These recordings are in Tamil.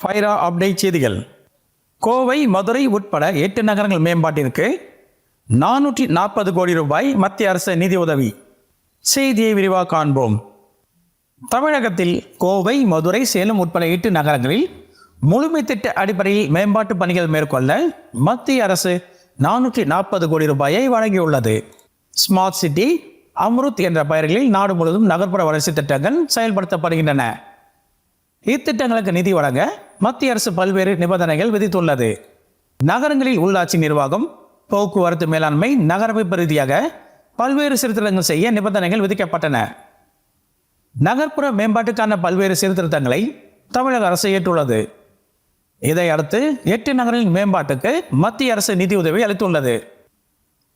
ஃபைரா அப்டேட் செய்திகள். கோவை மதுரை உட்பட எட்டு நகரங்கள் மேம்பாட்டிற்கு நானூற்றி நாற்பது கோடி ரூபாய் மத்திய அரசு நிதி உதவி. செய்தியை விரிவாக காண்போம். தமிழகத்தில் கோவை மதுரை சேலம் உட்பட எட்டு நகரங்களில் முழுமை திட்ட அடிப்படையில் மேம்பாட்டு பணிகள் மேற்கொள்ள மத்திய அரசு நானூற்றி நாற்பது கோடி ரூபாயை வழங்கியுள்ளது. ஸ்மார்ட் சிட்டி அம்ருத் என்ற பெயர்களில் நாடு முழுவதும் நகர்ப்புற வளர்ச்சி திட்டங்கள் செயல்படுத்தப்படுகின்றன. இத்திட்டங்களுக்கு நிதி வழங்க மத்திய அரசு பல்வேறு நிபந்தனைகள் விதித்துள்ளது. நகரங்களில் உள்ளாட்சி நிர்வாகம் போக்குவரத்து மேலாண்மை நகரமைப்பு ரீதியாக பல்வேறு சீர்திருத்தங்கள் செய்ய நிபந்தனைகள் விதிக்கப்பட்டன. நகர்ப்புற மேம்பாட்டுக்கான பல்வேறு சீர்திருத்தங்களை தமிழக அரசு ஏற்றுள்ளது. இதையடுத்து எட்டு நகரின் மேம்பாட்டுக்கு மத்திய அரசு நிதியுதவி அளித்துள்ளது.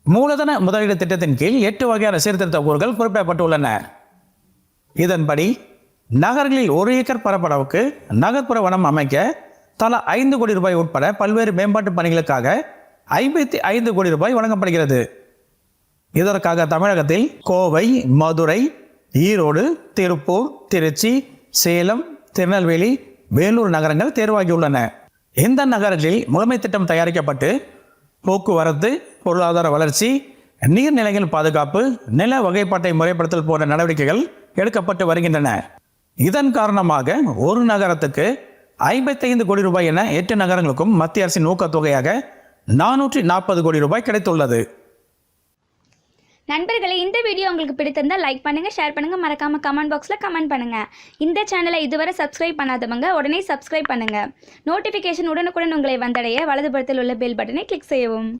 மூலதன முதலீடு திட்டத்தின் கீழ் எட்டு வகையான சீர்திருத்த கூறுகள் குறிப்பிடப்பட்டுள்ளன. இதன்படி நகர்களில் ஒரு ஏக்கர் பரப்பளவுக்கு நகர்ப்புற வனம் அமைக்க தலா ஐந்து கோடி ரூபாய் உட்பட பல்வேறு மேம்பாட்டு பணிகளுக்காக ஐம்பத்தி ஐந்து கோடி ரூபாய் வழங்கப்படுகிறது. இதற்காக தமிழகத்தில் கோவை மதுரை ஈரோடு திருப்பூர் திருச்சி சேலம் திருநெல்வேலி வேலூர் நகரங்கள் தேர்வாகியுள்ளன. இந்த நகரங்களில் முதன்மை திட்டம் தயாரிக்கப்பட்டு போக்குவரத்து பொருளாதார வளர்ச்சி நீர்நிலைகள் பாதுகாப்பு நில வகைப்பாட்டை முறைப்படுத்தல் போன்ற நடவடிக்கைகள் எடுக்கப்பட்டு வருகின்றன. இதன் காரணமாக ஒரு நகரத்துக்கு ஐம்பத்தைந்து கோடி ரூபாய் என எட்டு நகரங்களுக்கும் மத்திய அரசின் ஊக்கத்தொகையாக நானூற்றி நாற்பது கோடி ரூபாய் கிடைத்துள்ளது. நண்பர்களே இந்த வீடியோ உங்களுக்கு பிடித்திருந்தால் லைக் பண்ணுங்கள் ஷேர் பண்ணுங்கள் மறக்காமல் கமெண்ட் பாக்ஸில் கமெண்ட் பண்ணுங்கள் இந்த சேனலை இதுவரை சப்ஸ்கிரைப் பண்ணாதவங்க உடனே சப்ஸ்கிரைப் பண்ணுங்கள் நோட்டிஃபிகேஷன் உடனுக்குடன் உங்களை வந்தடைய வலதுபுறத்தில் உள்ள பெல் பட்டனை கிளிக் செய்யவும்.